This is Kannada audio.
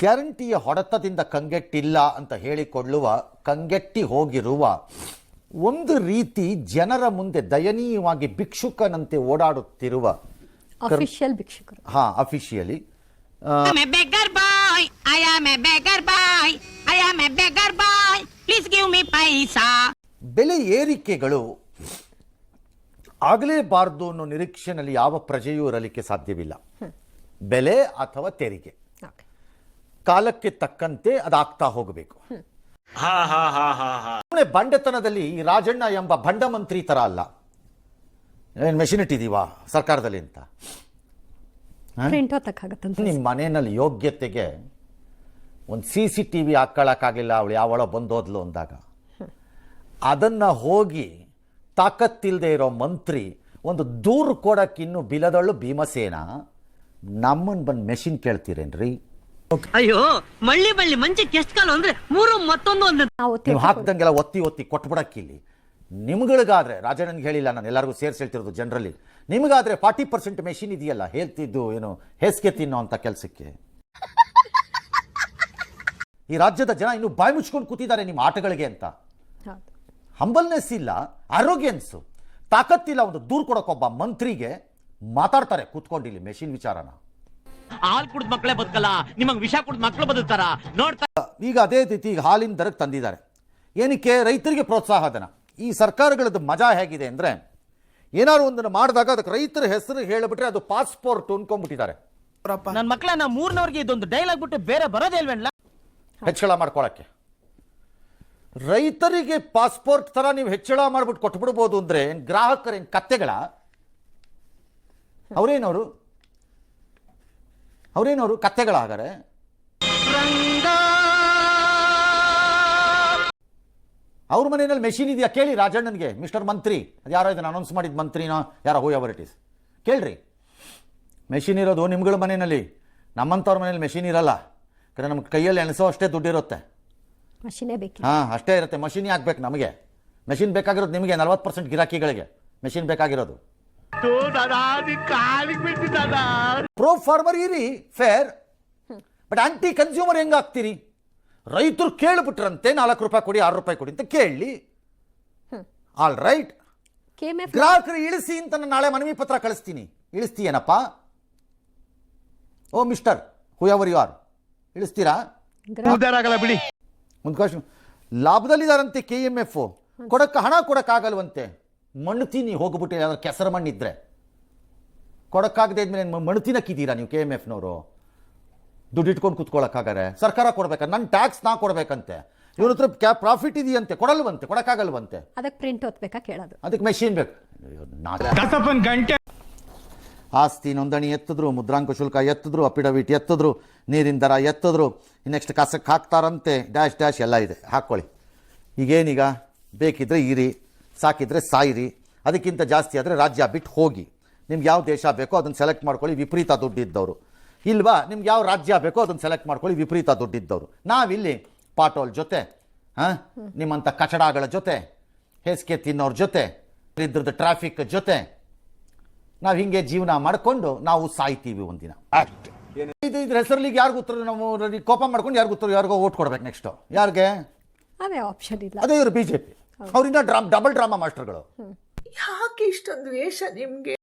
ಗ್ಯಾರಂಟಿಯ ಹೊಡೆತದಿಂದ ಕಂಗೆಟ್ಟಿಲ್ಲ ಅಂತ ಹೇಳಿಕೊಳ್ಳುವ ಕಂಗೆಟ್ಟಿ ಹೋಗಿರುವ ಒಂದು ರೀತಿ ಜನರ ಮುಂದೆ ದಯನೀಯವಾಗಿ ಭಿಕ್ಷುಕನಂತೆ ಓಡಾಡುತ್ತಿರುವ ಅಫಿಷಿಯಲ್ ಭಿಕ್ಷುಕರು. ಹಾ ಅಫಿಷಿಯಲಿ. ಬೆಲೆ ಏರಿಕೆಗಳು ಆಗಲೇಬಾರದು ಅನ್ನೋ ನಿರೀಕ್ಷೆಯಲ್ಲಿ ಯಾವ ಪ್ರಜೆಯೂ ಇರಲಿಕ್ಕೆ ಸಾಧ್ಯವಿಲ್ಲ. ಬೆಲೆ ಅಥವಾ ತೆರಿಗೆ. ಕಾಲಕ್ಕೆ ತಕ್ಕಂತೆ ಅದಾಗ್ತಾ ಹೋಗಬೇಕು. ಬಂಡೆತನದಲ್ಲಿ ಈ ರಾಜಣ್ಣ ಎಂಬ ಬಂಡ ಮಂತ್ರಿ ತರ ಅಲ್ಲ. ಏನು ಮೆಷಿನ್ ಇಟ್ಟಿದೀವಾ ಸರ್ಕಾರದಲ್ಲಿ ಅಂತ? ನಿಮ್ಮ ಮನೆಯಲ್ಲಿ ಯೋಗ್ಯತೆಗೆ ಒಂದು ಸಿ ಸಿ ಟಿ ವಿ ಹಾಕ್ಕೊಳ್ಳೋಕ್ಕಾಗಲಿಲ್ಲ ಅವಳು ಯಾವಳ ಬಂದೋದ್ಲು ಅಂದಾಗ. ಅದನ್ನು ಹೋಗಿ ತಾಕತ್ತಿಲ್ಲದೆ ಇರೋ ಮಂತ್ರಿ ಒಂದು ದೂರು ಕೊಡಕ್ಕಿನ್ನು ಬಿಲದಳ್ಳು ಭೀಮಸೇನ. ನಮ್ಮನ್ನು ಬಂದು ಮೆಷಿನ್ ಕೇಳ್ತೀರೇನ್ರಿ? ಅಯ್ಯೋ ಮಳ್ಳಿ ಬಳ್ಳಿ ಮಂಚಕ್ಕೆ ಎಷ್ಟು ಕಾಲ ಅಂದ್ರೆ ಮೂರು ಮತ್ತೊಂದು ಒಂದು ನಾವು ನೀವು ಹಾಕ್ದಂಗೆಲ್ಲ ಒತ್ತಿ ಒತ್ತಿ ಕೊಟ್ಬಿಡಕ್ಕಿಲ್ಲಿ ನಿಮ್ಗಳಿಗಾದ್ರೆ ರಾಜಣ್ಣನಿಗೆ ಹೇಳಿಲ್ಲ ನಾನು ಎಲ್ಲರಿಗೂ ಸೇರಿಸಿ ಹೇಳ್ತಿರೋದು ಜನರಲಿ ನಿಮಗಾದ್ರೆ ಫಾರ್ಟಿ ಪರ್ಸೆಂಟ್ ಮೆಷಿನ್ ಇದೆಯಲ್ಲ ಹೇಳ್ತಿದ್ದು ಏನು ಹೇಸಿಗೆ ತಿನ್ನೋ ಅಂತ ಕೆಲಸಕ್ಕೆ. ಈ ರಾಜ್ಯದ ಜನ ಇನ್ನು ಬಾಯಿ ಮುಚ್ಕೊಂಡು ಕೂತಿದ್ದಾರೆ ನಿಮ್ಮ ಆಟಗಳಿಗೆ ಅಂತ. ಹಂಬಲ್ನೆಸ್ ಇಲ್ಲ ಅರೋಗ್ಯನ್ಸು ತಾಕತ್ತಿಲ್ಲ ಒಂದು ದೂರು ಕೊಡೋಕೊಬ್ಬ ಮಂತ್ರಿಗೆ ಮಾತಾಡ್ತಾರೆ ಕೂತ್ಕೊಂಡಿಲ್ಲಿ ಮೆಷಿನ್ ವಿಚಾರನ. ಹಾಲ್ ಕುಡಿದ ಮಕ್ಕಳೇ ಬದುಕಲ್ಲ ನಿಮಗೆ ವಿಷ ಕುಡಿದ ಮಕ್ಕಳು ಬದುಕ್ತಾರ? ನೋಡ್ತಾ ಈಗ ಅದೇ ರೀತಿ ಈಗ ಹಾಲಿನ ದರಕ್ಕೆ ತಂದಿದ್ದಾರೆ. ಏನಕ್ಕೆ? ರೈತರಿಗೆ ಪ್ರೋತ್ಸಾಹ ಧನ. ಈ ಸರ್ಕಾರಗಳದ್ದು ಮಜಾ ಹೇಗಿದೆ ಅಂದರೆ ಏನಾದ್ರು ಒಂದನ್ನು ಮಾಡಿದಾಗ ಅದಕ್ಕೆ ರೈತರ ಹೆಸರು ಹೇಳಿಬಿಟ್ರೆ ಅದು ಪಾಸ್ಪೋರ್ಟ್ ಅನ್ಕೊಂಡ್ಬಿಟ್ಟಿದ್ದಾರೆ ನನ್ನ ಮಕ್ಕಳನ್ನ ಮೂರ್ನವ್ರಿಗೆ ಇದೊಂದು ಡೈಲಾಗ್ ಬಿಟ್ಟು ಬೇರೆ ಬರೋದೇ ಇಲ್ವೇನಲ್ಲ ಹೆಚ್ಚಳ ಮಾಡ್ಕೊಳಕ್ಕೆ. ರೈತರಿಗೆ ಪಾಸ್ಪೋರ್ಟ್ ಥರ ನೀವು ಹೆಚ್ಚಳ ಮಾಡ್ಬಿಟ್ಟು ಕೊಟ್ಬಿಡ್ಬೋದು ಅಂದರೆ ಗ್ರಾಹಕರೇನು ಕತ್ತೆಗಳ? ಅವರೇನವರು ಅವರೇನವರು? ಕತ್ತೆಗಳಾಗರೆ? ಅವ್ರ ಮನೆಯಲ್ಲಿ ಮೆಷಿನ್ ಇದೆಯಾ? ಕೇಳಿ ರಾಜಣ್ಣನಿಗೆ ಮಿಸ್ಟರ್ ಮಂತ್ರಿ. ಅದು ಯಾರೋ ಇದನ್ನು ಅನೌನ್ಸ್ ಮಾಡಿದ ಮಂತ್ರಿನೋ ಯಾರೋ ಹೂ ಎವರ್ ಇಟ್ ಇಸ್ ಕೇಳ್ರಿ. ಮೆಷಿನ್ ಇರೋದು ನಿಮ್ಗಳ ಮನೆಯಲ್ಲಿ. ನಮ್ಮಂಥವ್ರ ಮನೇಲಿ ಮೆಷಿನ್ ಇರಲ್ಲ. ಯಾಕಂದ್ರೆ ನಮ್ಗೆ ಕೈಯಲ್ಲಿ ಎಣಸೋ ಅಷ್ಟೇ ದುಡ್ಡಿರುತ್ತೆ. ಹಾಂ ಅಷ್ಟೇ ಇರುತ್ತೆ. ಮಷಿನ್ ಹಾಕ್ಬೇಕು ಬೇಕು ನಮಗೆ. ಮೆಷಿನ್ ಬೇಕಾಗಿರೋದು ನಿಮಗೆ ನಲ್ವತ್ತು ಪರ್ಸೆಂಟ್ ಗಿರಾಕಿಗಳಿಗೆ. ಮೆಷಿನ್ ಬೇಕಾಗಿರೋದು. ಪ್ರೋ ಫಾರ್ಮರ್ ಇರಿ ಫೇರ್ ಬಟ್ ಆಂಟಿ ಕನ್ಸ್ಯೂಮರ್ ಹೆಂಗಾಗ್ತೀರಿ? ರೈತರು ಕೇಳ್ಬಿಟ್ರಂತೆ ನಾಲ್ಕು ರೂಪಾಯಿ ಕೊಡಿ ಆರು ರೂಪಾಯಿ ಕೊಡಿ ಅಂತ ಕೇಳಿ. ಆಲ್ ರೈಟ್ ಗ್ರಾಹಕರು ಇಳಿಸಿ ಅಂತ ನಾನು ನಾಳೆ ಮನವಿ ಪತ್ರ ಕಳಿಸ್ತೀನಿ. ಇಳಿಸ್ತೀಯೇನಪ್ಪ? Oh mister whoever you are ಇಳಿಸ್ತೀರಾ? ಬಿಡಿ. ಒಂದು ಕ್ವಶನ್ ಲಾಭದಲ್ಲಿದ್ದಾರಂತೆ ಕೆ ಎಂ ಎಫ್ ಕೊಡಕ್ಕೆ ಹಣ ಕೊಡಕ್ಕಾಗಲ್ವಂತೆ ಮಣ್ಣು ತಿನ್ನಿ ಹೋಗ್ಬಿಟ್ಟು ಯಾವ್ದಾದ್ರು ಕೆಸರು ಮಣ್ಣಿದ್ರೆ. ಕೊಡೋಕ್ಕಾಗದೇ ಇದ್ಮೇಲೆ ಮಣ್ಣು ತಿನ್ನಕ್ಕಿದ್ದೀರಾ ನೀವು ಕೆ ಎಂ ಎಫ್ನವರು? ದುಡ್ಡು ಇಟ್ಕೊಂಡು ಕೂತ್ಕೊಳ್ಳೋಕ್ಕಾಗಾರೆ ಸರ್ಕಾರ ಕೊಡ್ಬೇಕಾ ನನ್ನ ಟ್ಯಾಕ್ಸ್ ನಾ ಕೊಡಬೇಕಂತೆ. ಇವ್ರ ಹತ್ರ ಕ್ಯಾ ಪ್ರಾಫಿಟ್ ಇದೆಯಂತೆ ಕೊಡಲ್ವಂತೆ ಕೊಡೋಕ್ಕಾಗಲ್ವಂತೆ. ಅದಕ್ಕೆ ಪ್ರಿಂಟ್ ಹೊತ್ಬೇಕಾ ಕೇಳೋದು? ಅದಕ್ಕೆ ಮೆಷಿನ್ ಬೇಕು. ಗಂಟೆ. ಆಸ್ತಿ ನೋಂದಣಿ ಎತ್ತಿದ್ರು ಮುದ್ರಾಂಕ ಶುಲ್ಕ ಎತ್ತಿದ್ರು ಅಪಿಡವಿಟ್ ಎತ್ತಿದ್ರು ನೀರಿನ ದರ ಎತ್ತಿದ್ರು. ನೆಕ್ಸ್ಟ್ ಕಸಕ್ಕೆ ಹಾಕ್ತಾರಂತೆ ಡ್ಯಾಶ್ ಡ್ಯಾಶ್ ಎಲ್ಲ ಇದೆ. ಹಾಕ್ಕೊಳ್ಳಿ. ಈಗೇನೀಗ ಬೇಕಿದ್ರೆ ಇರಿ. ಸಾಕಿದ್ರೆ ಸಾಯಿರಿ ಅದಕ್ಕಿಂತ ಜಾಸ್ತಿ ಆದರೆ ರಾಜ್ಯ ಬಿಟ್ಟು ಹೋಗಿ. ನಿಮ್ಗೆ ಯಾವ ದೇಶ ಬೇಕೋ ಅದನ್ನು ಸೆಲೆಕ್ಟ್ ಮಾಡ್ಕೊಳ್ಳಿ ವಿಪರೀತ ದುಡ್ಡಿದ್ದವರು. ಇಲ್ವಾ ನಿಮ್ಗೆ ಯಾವ ರಾಜ್ಯ ಬೇಕೋ ಅದನ್ನು ಸೆಲೆಕ್ಟ್ ಮಾಡ್ಕೊಳ್ಳಿ ವಿಪರೀತ ದುಡ್ಡಿದ್ದವರು. ನಾವಿಲ್ಲಿ ಪಾಟೋಲ್ ಜೊತೆ ಹಾಂ ನಿಮ್ಮಂಥ ಕಚಡಗಳ ಜೊತೆ ಹೇಸಿಗೆ ತಿನ್ನೋರ ಜೊತೆ ಇದ್ರದ್ದು ಟ್ರಾಫಿಕ್ ಜೊತೆ ನಾವು ಹಿಂಗೆ ಜೀವನ ಮಾಡಿಕೊಂಡು ನಾವು ಸಾಯ್ತೀವಿ ಒಂದಿನ. ಇದು ಇದ್ರ ಹೆಸರಲ್ಲಿ ಯಾರಿಗೂ ಉತ್ತರ ನಾವು ಕೋಪ ಮಾಡ್ಕೊಂಡು ಯಾರಿಗೂ ಉತ್ತರ ಯಾರಿಗೋ ಓಟ್ ಕೊಡ್ಬೇಕು ನೆಕ್ಸ್ಟ್ ಯಾರಿಗೆ? ಅದೇ ಆಪ್ಷನ್ ಇಲ್ಲ. ಅದೇ ಇವರು ಬಿ ಜೆ ಪಿ ಅವರಿಂದ ಡ್ರಾಮ್ ಡಬಲ್ ಡ್ರಾಮಾ ಮಾಸ್ಟರ್ಗಳು. ಯಾಕೆ ಇಷ್ಟೊಂದು ವೇಷ ನಿಮ್ಗೆ?